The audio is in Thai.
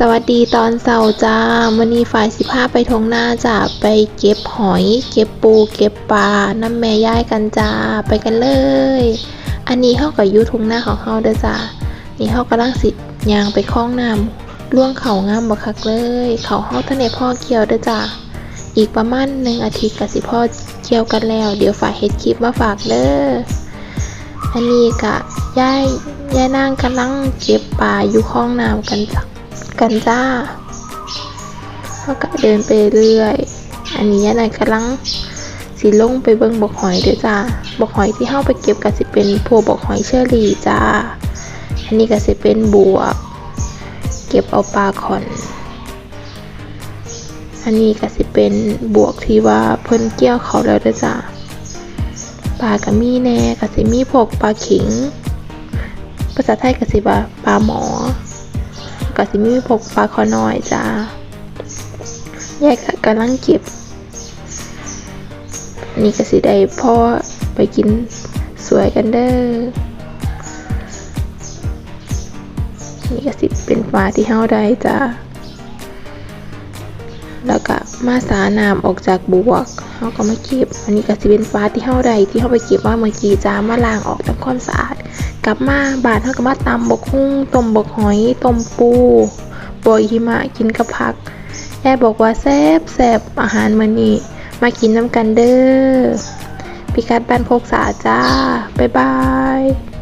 สวัสดีตอนเสาร์จ้าวันนี้ฝ่ายสิบห้าไปทงหน้าจ้าไปเก็บหอย เก็บปู เก็บปลา น้ำแม่ย่ายกันจ้าไปกันเลย อันนี้เฮากับยูทงหน้าของเฮาเด้อจ้านี่เฮากำลังสิยางไปคล้องน้ำล่วงเขางามบักคักเลย เขาเฮาทะเลพ่อเกี่ยวเด้อจ้าอีกประมาณหนึ่งอาทิตย์กับสิพ่อเกี่ยวกันแล้ว เดี๋ยวฝ่ายเฮ็ดคลิปมาฝากเด้ออันนี้กะย่ายย่ายนางกำลังเก็บปลาอยู่คล้องน้ำกันจ้ะ กันจ้าเขาก็เดินไปเรื่อย อันนี้ยายนางกำลังสิลงไปเบิ่งบอกหอยเด้อจ้าบอกหอยที่เฮาไปเก็บก็สิเป็นพวกบอกหอยเชอรี่จ้า อันนี้ก็สิเป็นบวกเก็บเอาปลาขอน อันนี้ก็สิเป็นบวกที่ว่าเพิ่นเกี่ยวเขาแล้วเด้อจ้าปลากระมีแน่กะสิมีพวกปลาขิง ภาษาไทยกะสิว่าปลาหมอ กะสิมีพกปลาคอน้อยจ้าแยกกะกำลังเก็บ นี่กะสิได้พ่อไปกินสวยกันเด้อนี่กะสิเป็นปลาที่เฮาได้จ้าแล้วก็มาสาน้ำออกจากบวกเฮาก็มาเก็บ อันนี้ก็สิเป็นฟ้าที่เฮาได้ที่เฮาไปเก็บมาเมื่อกี้จ้ามาล้างออกทำความสะอาด กลับมาบาดเฮากับมาตำบกหุ้งต้มบกหอยต้มปูบอยหิมะกินกับผักยายบอกว่าแซ่บแซ่บอาหารมื้อนี้มากินน้ำกันเด้อพิกัดบ้านโพกสาจ้า บ๊ายบาย